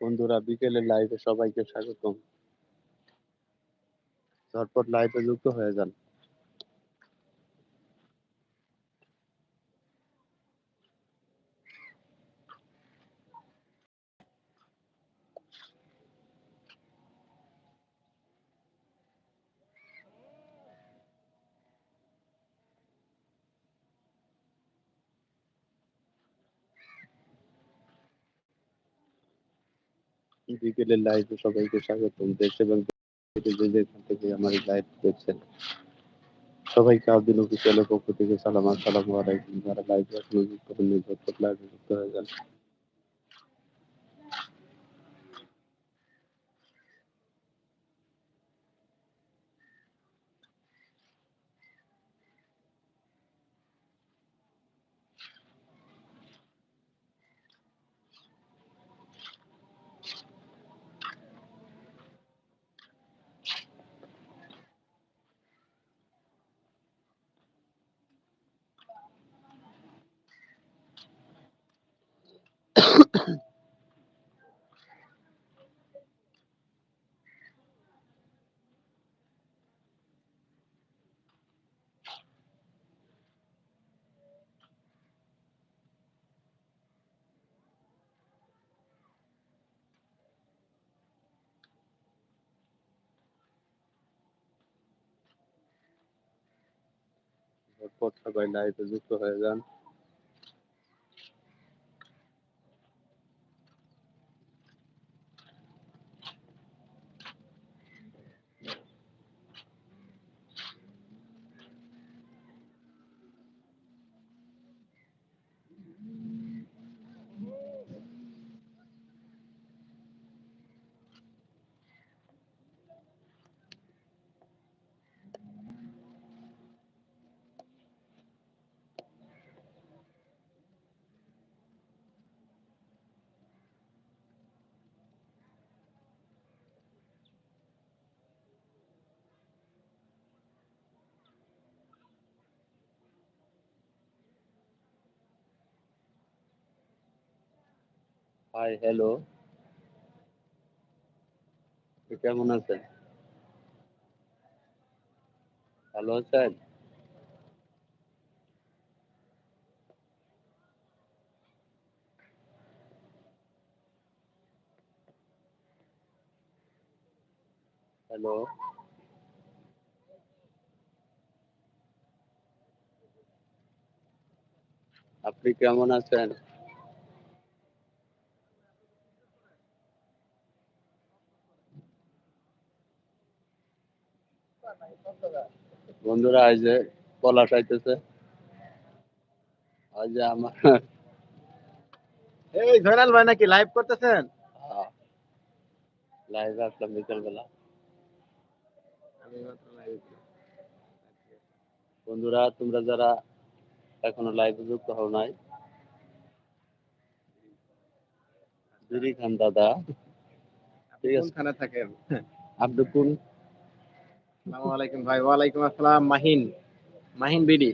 বন্ধুরা বিকেলে লাইভে সবাইকে স্বাগতম। ঝটপট লাইভে যুক্ত হয়ে যান। বিকেলের লাইভে সবাইকে স্বাগতম। দেশ এবং যেখান থেকে আমার লাইভ দেখছেন, সবাইকে আব্দুল অফিসিয়ালের পক্ষ থেকে সালাম। আসসালামু আলাইকুম। যারা লাইভে এখনও যুক্ত যুক্ত হয়ে যান সবাই লাইভে যুক্ত হয়ে যান। হাই হ্যালো কেমন আছেন? ভালো আছেন? হ্যালো আপনি কেমন আছেন? বন্ধুরা আজ যে পলাশ আইতেছে আজ আমার এই জয়নাল ভাই নাকি লাইভ করতেছেন? লাইভ আসলাম বিকেল বেলা বন্ধুরা তোমরা যারা এখনও লাইভে যুক্ত হও নাই বিরি খান দাদা। ঠিক আছে থাকেন? কোন আসসালামু আলাইকুম ভাই ওয়ালাইকুম আসসালাম মাহিন মাহিন বিডি।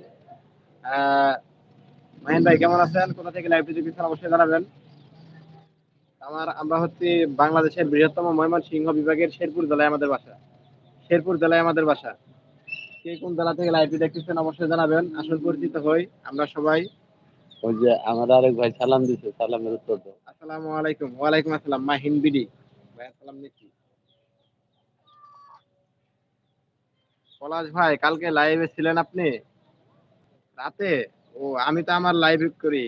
মাহিন ভাই কেমন আছেন? কোথা থেকে অবশ্যই জানাবেন। আমার আমরা হচ্ছে বাংলাদেশের বৃহত্তম ময়মনসিংহ বিভাগের শেরপুর জেলায় আমাদের বাসা। শেরপুর জেলায় আমাদের বাসা। কে কোন জেলা থেকে লাইভ দেখতেছেন অবশ্যই জানাবেন। আসল পরিচিত হই আমরা সবাই। ওই যে আমার আরেক ভাই সালাম দিছে সালামের উত্তর দাও। আসসালামু আলাইকুম ওয়ালাইকুম আসসালাম মাহিন বিডি। ভাই নিচ্ছি। পলাশ ভাই কালকে লাইভে ছিলেন আপনি? রাতে? ও আমি তো আমার লাইভ করি।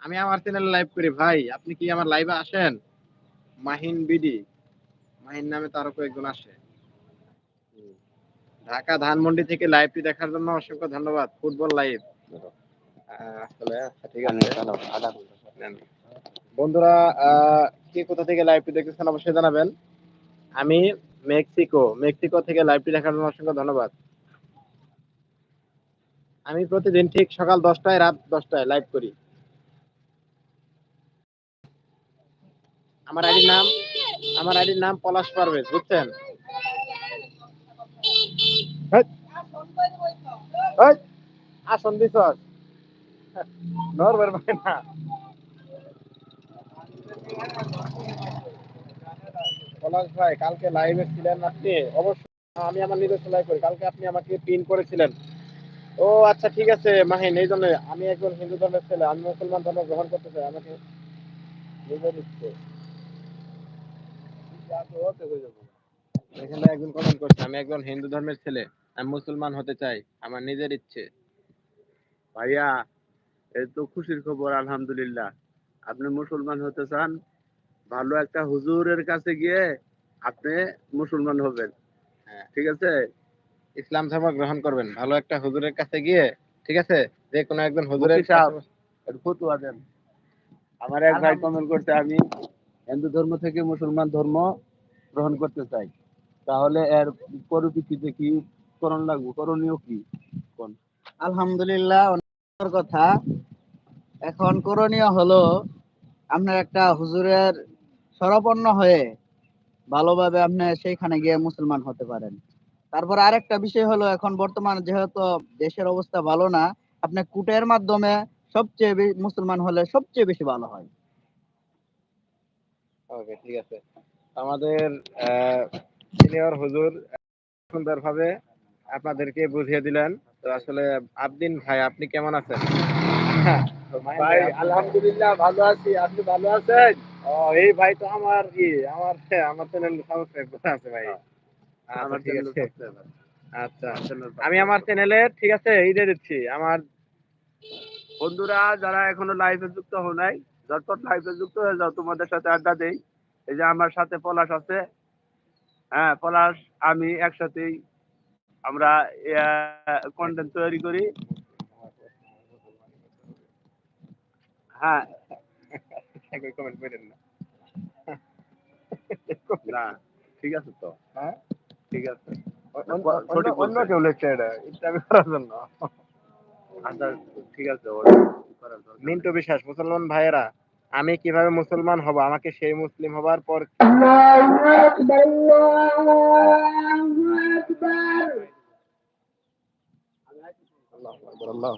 আমি আমার চ্যানেলে লাইভ করি ভাই। আপনি কি আমার লাইভে আসেন? মাহিন বিডি। মাহিন নামে তো আরও কয়েকজন আসে। ঢাকা ধানমন্ডি থেকে লাইভটি দেখার জন্য অসংখ্য ধন্যবাদ। ফুটবল লাইভ আসলে ঠিক আছে। চালাবো, আধা বন্ধুরা আহ, কে কোথা থেকে লাইভটি দেখতেছেন অবশ্যই জানাবেন। আমি মেক্সিকো মেক্সিকো থেকে লাইভটি দেখার জন্য অসংখ্য ধন্যবাদ। আমি প্রতিদিন ঠিক সকাল দশটায় রাত দশটায় লাইভ করি। আমার আইডির নাম আমার আইডির নাম পলাশ পারভেজ বুঝছেন? আসন দিস নর না পলাশ ভাই, কালকে লাইভে ছিলেন আপনি? অবশ্যই। আমি আমার নিজস্ব লাইভ করি। কালকে আপনি আমাকে পিন করেছিলেন। ও আচ্ছা ঠিক আছে, মাহিন, এই জন্য আমি একজন হিন্দু ধর্মের ছেলে, আমি মুসলমান ধর্ম গ্রহণ করতে চাই, আমাকে এখানে একজন কমেন্ট করছে, আমি একজন হিন্দু ধর্মের ছেলে, আমি মুসলমান হতে চাই, আমার নিজের ইচ্ছে। ভাইয়া, এই তো খুশির খবর, আলহামদুলিল্লাহ। আপনি মুসলমান হতে চান? ভালো একটা হুজুরের কাছে গিয়ে আপনি মুসলমান হবেন। হ্যাঁ। ঠিক আছে? ইসলাম ধর্ম গ্রহণ করবেন। ভালো একটা হুজুরের কাছে গিয়ে ঠিক আছে? যে কোনো একজন হুজুরের ফতুয়া দেন। আমার এক ভাই কমেন্ট করতে আমি হিন্দু ধর্ম থেকে মুসলমান ধর্ম গ্রহণ করতে চাই। তাহলে এর পরিপ্রেক্ষিতে কি করণ লাগবে? করণীয় কি? কোন? আলহামদুলিল্লাহ কথা। এখন করণীয় হলো আপনার একটা হুজুরের শরণাপন্ন হয়ে ভালোভাবে আপনি সেইখানে গিয়ে মুসলমান হতে পারেন। তারপর আরেকটা বিষয় হলো এখন বর্তমান যেহেতু দেশের অবস্থা ভালো না আপনি কুটের মাধ্যমে সবচেয়ে মুসলমান হলে সবচেয়ে বেশি ভালো হয়। ওকে ঠিক আছে। আমাদের সিনিয়র হুজুর সুন্দরভাবে আপনাদেরকে বুঝিয়ে দিলেন। তো আসলে আবদিন ভাই আপনি কেমন আছেন? ভাই আলহামদুলিল্লাহ ভালো আছি। আপনি ভালো আছেন? ও এই ভাই তো আমার কি আমার আমার চ্যানেল সাবস্ক্রাইব করা আছে ভাই। আচ্ছা, আমার চ্যানেল আচ্ছা আমি আমার চ্যানেলে ঠিক আছে এই দিয়ে দিচ্ছি। আমার বন্ধুরা যারা এখনও লাইভে যুক্ত হো নাই ঝটপট লাইভে যুক্ত হয়ে যাও তোমাদের সাথে আড্ডা দেই। এই যে আমার সাথে পলাশ আছে। হ্যাঁ পলাশ আমি একসাথেই আমরা কন্টেন্ট তৈরি করি। হ্যাঁ কমেন্ট করেন না। না ঠিক আছে তো। হ্যাঁ? ঠিক আছে। অন্য-। কেউ লিখছে এটা ইন্টারভিউ করার জন্য। আচ্ছা ঠিক আছে। মিন্টু বিশ্বাস মুসলমান ভাইয়েরা আমি কীভাবে মুসলমান হব? আমাকে সেই মুসলিম হবার পর আল্লাহু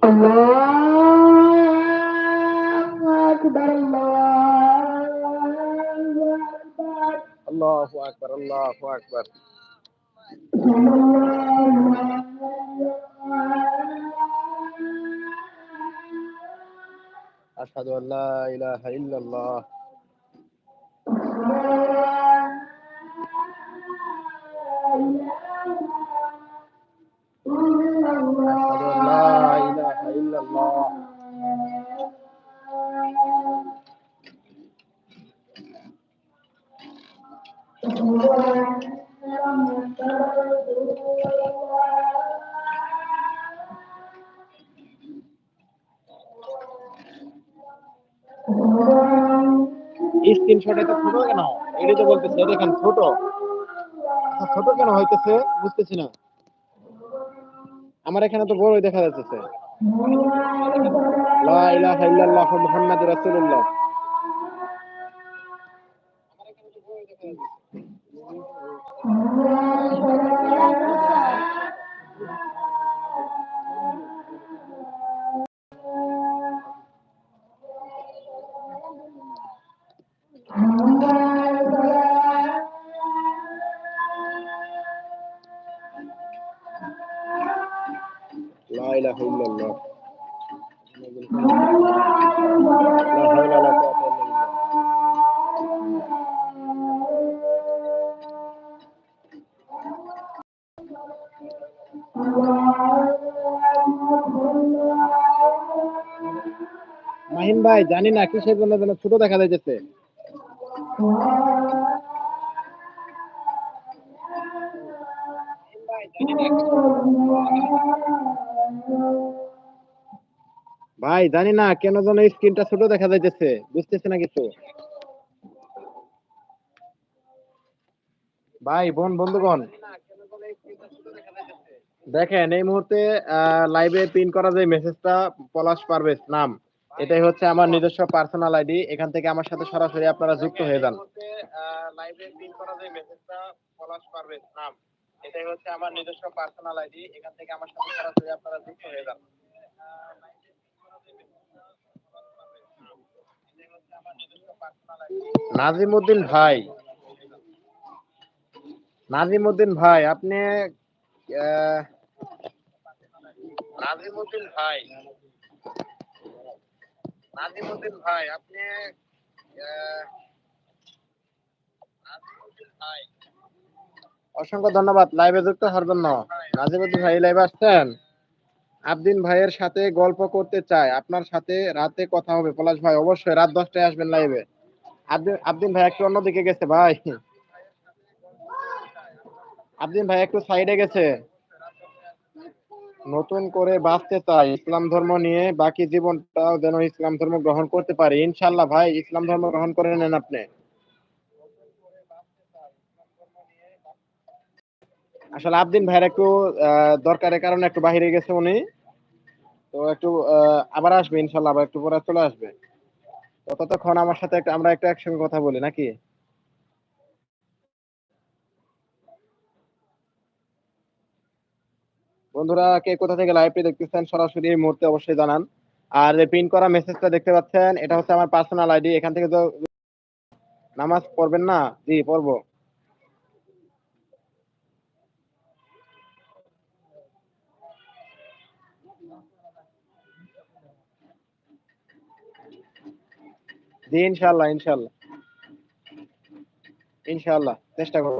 আকবার, আল্লাহু আকবার। আল্লাহু আকবার আশহাদু আল্লা ইলাহা ইল্লাল্লাহ। স্ক্রিনশট তো ছোট কেন? তো বলতেছে দেখেন ছোট। আচ্ছা, ছোট কেন হইতেছে? বুঝতেছি না। আমার এখানে তো বড়ই দেখা যাচ্ছে লা ইলাহা ইল্লাল্লাহ মুহাম্মাদুর রাসূলুল্লাহ। মাহিন ভাই, জানি না, কিসের জন্য যেন ছোট দেখা যাইতেছে। ভাই, জানি না, কেন যেন স্ক্রিনটা ছোট দেখা যাইতেছে, বুঝতেছি না কিছু। ভাই, বোন, বন্ধুগণ দেখেন এই মুহূর্তে লাইভে পিন করা যে মেসেজটা পলাশ পারভেজ নাম এটাই হচ্ছে আমার নিজস্ব পার্সোনাল আইডি এখান থেকে আমার সাথে সরাসরি আপনারা যুক্ত হয়ে যান। লাইভে পিন করা যে মেসেজটা পলাশ পারভেজ নাম এটাই হচ্ছে আমার নিজস্ব পার্সোনাল আইডি এখান থেকে আমার সাথে সরাসরি আপনারা যুক্ত হয়ে যান। নাজিমুদ্দিন ভাই নাজিমুদ্দিন ভাই আপনি আহ, নাজিমুদ্দিন ভাই। নাজিমুদ্দিন ভাই, আপনি অসংখ্য ধন্যবাদ লাইভে যুক্ত হওয়ার জন্য নাজিমুদ্দিন ভাই লাইভে আসছেন? আবদিন ভাইয়ের সাথে গল্প করতে চাই। আপনার সাথে রাতে কথা হবে। পলাশ ভাই, অবশ্যই রাত দশটায় আসবেন লাইভে আবদিন ভাই একটু অন্যদিকে গেছে ভাই। আবদিন ভাই একটু সাইডে গেছে। নতুন করে বাঁচতে চাই, ইসলাম ধর্ম নিয়ে বাকি জীবনটাও যেন ইসলাম ধর্ম গ্রহণ করতে পারি। ইনশাল্লাহ ভাই, ইসলাম ধর্ম গ্রহণ করে নেন আপনি। আসলে আবদিন ভাইয়ের একটু দরকারের কারণে একটু বাইরে গেছে উনি। তো একটু আবার আসবে ইনশাল্লাহ আবার একটু পরে চলে আসবে। ততক্ষণ আমার সাথে আমরা একটা একসঙ্গে কথা বলি, নাকি? বন্ধুরা, কে কোথা থেকে লাইভটি দেখতেছেন সরাসরি এই মুহূর্তে অবশ্যই জানান। আর পিন করা মেসেজটা দেখতে পাচ্ছেন, এটা হচ্ছে আমার পার্সোনাল আইডি এখান থেকে তো নামাজ পড়বেন না? জি, পড়ব। ইনশাল্লাহ ইনশাল্লাহ ইনশাল্লাহ চেষ্টা করব।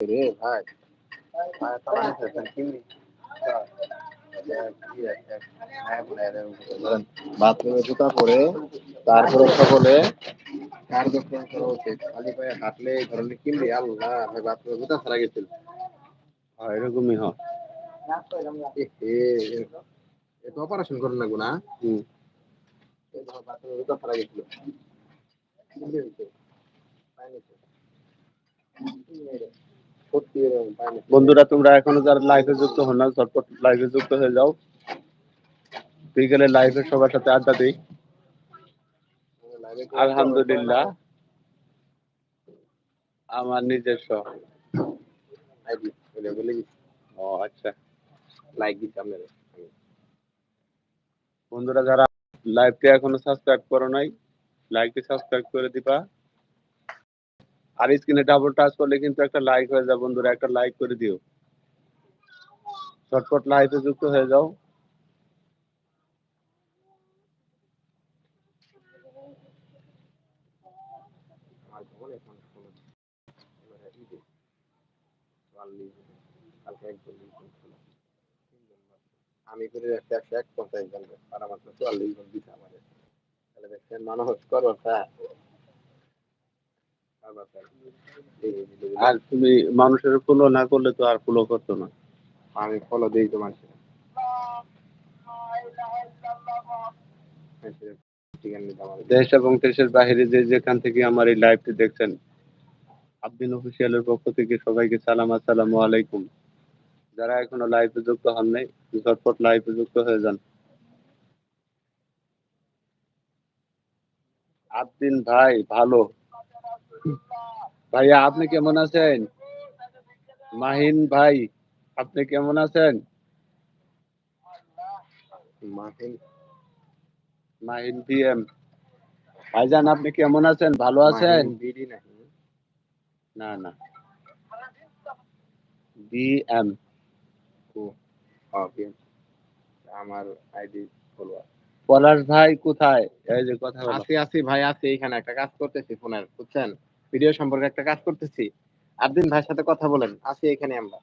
রে ভাই বাথরুমে জুতা পরে তারপরে সকলে কার্যক্রম করা উচিত হাঁটলে আল্লাহ বাথরুমে জুতা ছাড়া গেছিল এরকমই হয়। এটা অপারেশন করেন না হুম। বন্ধুরা তোমরা এখনও যারা লাইভে যুক্ত হন না ঝটপট লাইভে যুক্ত হয়ে যাও। বিকেলে লাইভে সবার সাথে আড্ডা দিই। আলহামদুলিল্লাহ। আমার নিজস্ব। ও আচ্ছা। লাইক দিতে আপনারা বন্ধুরা, যারা লাইভটি এখনও সাবস্ক্রাইব করো নাই লাইকটি সাবস্ক্রাইব করে দিবা। আর স্ক্রিনে ডাবল টাচ করলে কিন্তু একটা লাইক হয়ে যাবে বন্ধুরা, একটা লাইক করে দিও। ঝটপট লাইভে যুক্ত হয়ে যাও। কালকে একচল্লিশ জন ছিল। তিনজন বাকি। আমি করে রাখছি একশো এক পঞ্চাশ জন আর আমার তো চুয়াল্লিশ জন দিতে আমাদের তাহলে দেখছেন মানুষ করো স্যার আর তুমি মানুষের ফলো না করলে তো আর ফলো করতো না। আমি ফলো দিই তো মানুষের। দেশ এবং দেশের বাইরে যে যেখান থেকে আমার এই লাইভটি দেখছেন আবদিন অফিসিয়ালের পক্ষ থেকে সবাইকে সালাম আসসালামু আলাইকুম। যারা এখনও লাইভে যুক্ত হন নাই ঝটপট লাইভে যুক্ত হয়ে যান। আবদিন ভাই ভালো। ভাইয়া আপনি কেমন আছেন? মাহিন ভাই আপনি কেমন আছেন? মাহিন। মাহিন পিএম। ভাইজান আপনি কেমন আছেন? ভালো আছেন? না না। বিএম। ওকে আমার আইডি ফলোয়ার পলাশ ভাই কোথায়? এই যে কথা আছি আছি ভাই আছি এখানে একটা কাজ করতেছি ফোনের বুঝছেন? ভিডিও সম্পর্কে একটা কাজ করতেছি। আবদিন ভাইয়ের সাথে কথা বলেন আছি এখানে আমরা।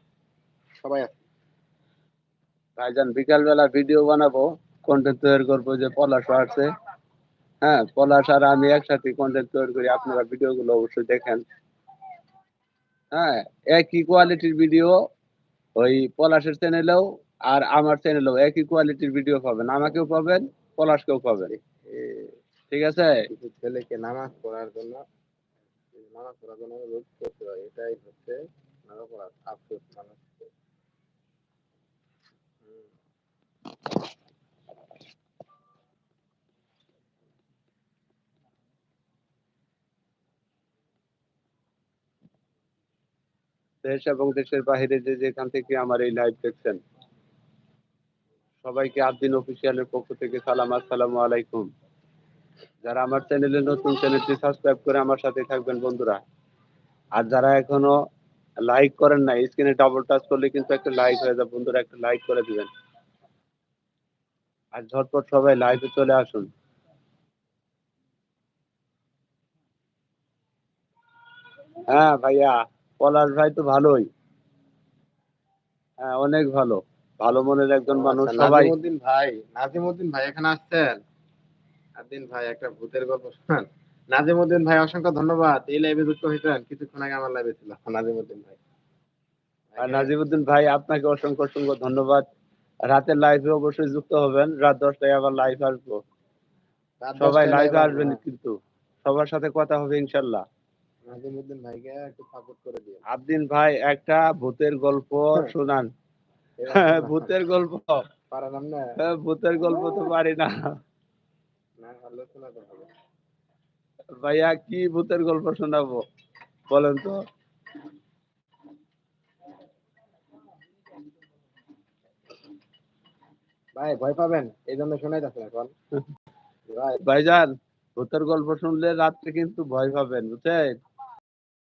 সবাই আছি ভাইজান বিকাল বেলা ভিডিও বানাবো কন্টেন্ট তৈরি করব যে পলাশ আসছে। হ্যাঁ পলাশ আর আমি একসাথে কন্টেন্ট তৈরি করি আপনারা ভিডিও গুলো অবশ্যই দেখেন। হ্যাঁ একই কোয়ালিটির ভিডিও ওই পলাশের চ্যানেলেও আর আমার চ্যানেলেও একই কোয়ালিটির ভিডিও পাবেন। আমাকেও পাবেন, পলাশকেও পাবেন। ঠিক আছে? ছেলেকে নামাজ পড়ার জন্য, নামাজ পড়ার জন্য রোধ করতে হয়। এটাই হচ্ছে নামাজ পড়ার আফসোস মানুষ দেশ এবং দেশের বাইরে যে যেখান থেকে আমার এই লাইভ দেখছেন, সবাইকে আদিন অফিসিয়ালের পক্ষ থেকে সালাম, আসসালামু আলাইকুম। যারা আমার চ্যানেলে নতুন চ্যানেলটি সাবস্ক্রাইব করে আমার সাথে থাকবেন বন্ধুরা। আর যারা এখনও লাইক করেন না স্ক্রিনে ডাবল টাচ করলে কিন্তু একটা লাইক হয়ে যাবে বন্ধুরা, একটা লাইক করে দিবেন। আর ঝটপট সবাই লাইভে চলে আসুন। হ্যাঁ ভাইয়া। পলাশ ভাই তো ভালোই। হ্যাঁ অনেক ভালো। ভালো মনের একজন মানুষ আচ্ছা, সবাই। নাজিমউদ্দিন ভাই নাজিমউদ্দিন ভাই এখানে আসছেন? নাজিম ভাই একটা ভূতের গল্প শোনান। নাজিমউদ্দিন ভাই অসংখ্য ধন্যবাদ। এই লাইভে যুক্ত হয়েছেন। কিছুক্ষণ আগে আমার লাইভে ছিল। নাজিমউদ্দিন ভাই। আর নাজিমুদ্দিন ভাই আপনাকে অসংখ্য অসংখ্য ধন্যবাদ। রাতের লাইভে অবশ্যই যুক্ত হবেন। রাত দশটায় আবার লাইভ আসব। সবাই লাইভে আসবেন কিন্তু। সবার সাথে কথা হবে ইনশাল্লাহ। নাজিমউদ্দিন ভাইকে একটু সাপোর্ট করে দিও। আবদিন ভাই একটা ভূতের গল্প শোনান। ভূতের গল্প। পারেন না। হ্যাঁ, ভূতের গল্প তো পারি না। ভাইয়া কি ভূতের গল্প শোনাবো? বলেন তো। ভাই ভয় পাবেন এই জন্য শোনাই যাচ্ছে এখন। ভাই ভাইজান ভূতের গল্প শুনলে রাত্রে কিন্তু ভয় পাবেন বুঝছেন?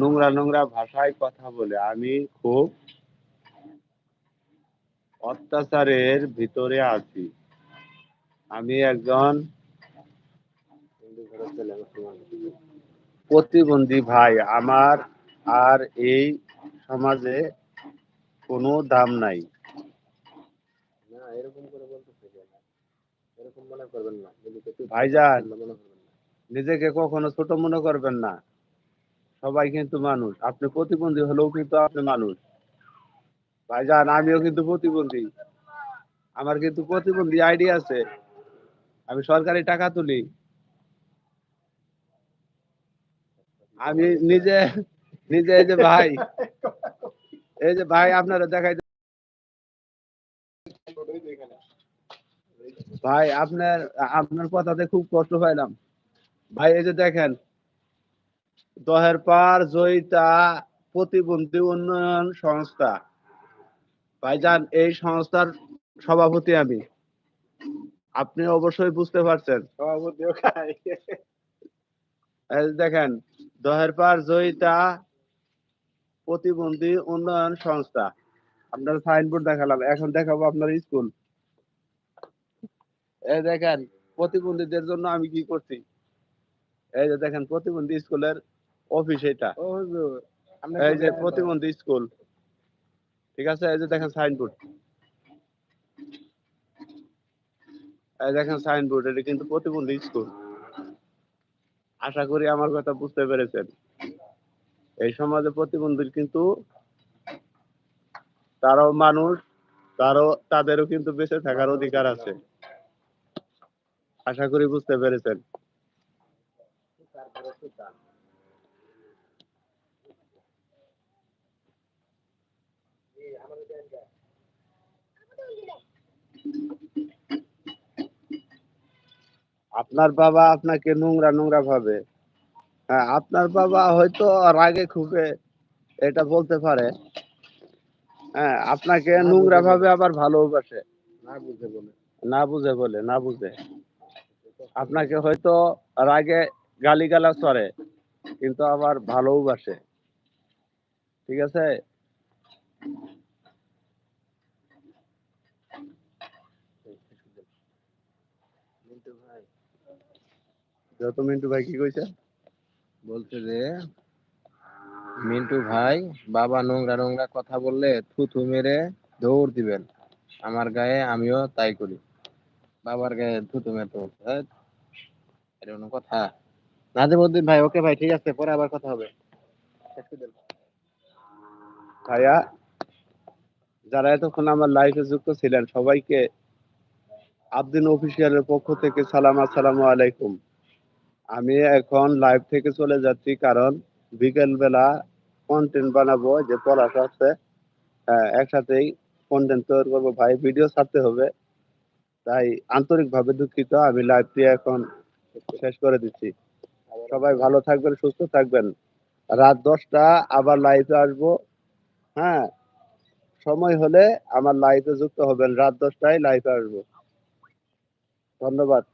নোংরা নোংরা ভাষায় কথা বলে। আমি খুব অত্যাচারের ভিতরে আছি। আমি একজন প্রতিবন্ধী ভাই। আমার আর এই সমাজে কোনো দাম নাই। না এরকম করে বলতেছে এরকম মনে করবেন না। নিজেকে ভাইজান। মনে করবেন না। নিজেকে কখনো ছোট মনে করবেন না। সবাই কিন্তু মানুষ। আপনি প্রতিবন্ধী হলেও কিন্তু আপনি মানুষ। ভাই ভাইজান, আমিও কিন্তু প্রতিবন্ধী। আমার কিন্তু প্রতিবন্ধী আইডি আছে। আমি সরকারি টাকা তুলি। আমি নিজে নিজে এই যে ভাই, এই যে ভাই আপনারা দেখাই ভাই, আপনার আপনার কথাতে খুব কষ্ট পাইলাম। ভাই, এই যে দেখেন দহের পার জয়িতা প্রতিবন্ধী উন্নয়ন সংস্থা। ভাইজান এই সংস্থার সভাপতি আমি। আপনি অবশ্যই বুঝতে পারছেন। দেখেন দহের পার জয়িতা প্রতিবন্ধী উন্নয়ন সংস্থা। আপনার সাইনবোর্ড দেখালাম এখন দেখাবো আপনার স্কুল। এই দেখেন প্রতিবন্ধীদের জন্য আমি কি করছি? এই যে দেখেন প্রতিবন্ধী স্কুলের অফিস এটা এই যে প্রতিবন্ধী স্কুল। ঠিক আছে? এই যে দেখেন সাইনবোর্ড এই দেখেন সাইনবোর্ড এটা কিন্তু প্রতিবন্ধী স্কুল। আশা করি আমার কথা বুঝতে পেরেছেন। এই সমাজে প্রতিবন্ধীর কিন্তু তারাও মানুষ তারও তাদেরও কিন্তু বেঁচে থাকার অধিকার আছে। আশা করি বুঝতে পেরেছেন। আপনার বাবা আপনাকে নোংরা নোংরা ভাবে। হ্যাঁ আপনার বাবা হয়তো রাগে খুবে এটা বলতে পারে। হ্যাঁ আপনাকে নোংরা ভাবে আবার ভালোবাসে না বুঝে বলে। না বুঝে বলে না বুঝে। আপনাকে হয়তো রাগে গালিগালাজ করে কিন্তু আবার ভালোবাসে ঠিক আছে মিন্টু ভাই যত মিন্টু ভাই কি কইছে? বলছে যে মিন্টু ভাই বাবা নোংরা নোংরা কথা বললে থু থু মেরে দৌড় দিবেন। আমার গায়ে আমিও তাই করি। বাবার গায়ে থু থু মেরে দৌড় এটা কোনো কথা? নাজিমুদ্দিন ভাই ওকে ভাই ঠিক আছে পরে আবার কথা হবে। ভাইয়া যারা এতক্ষণ আমার লাইফে যুক্ত ছিলেন সবাইকে আবদিন অফিসিয়ালের পক্ষ থেকে সালাম আসসালামু আলাইকুম। আমি এখন লাইভ থেকে চলে যাচ্ছি কারণ বিকেল বেলা কন্টেন্ট বানাবো যে পড়াশা আছে হ্যাঁ, একসাথেই কন্টেন্ট তৈরি করব। ভাই ভিডিও ছাড়তে হবে তাই আন্তরিকভাবে দুঃখিত। আমি লাইভটি এখন শেষ করে দিচ্ছি। সবাই ভালো থাকবেন সুস্থ থাকবেন। রাত দশটা আবার লাইভে আসব। হ্যাঁ সময় হলে আমার লাইভে যুক্ত হবেন। রাত দশটায় লাইভে আসব। ধন্যবাদ।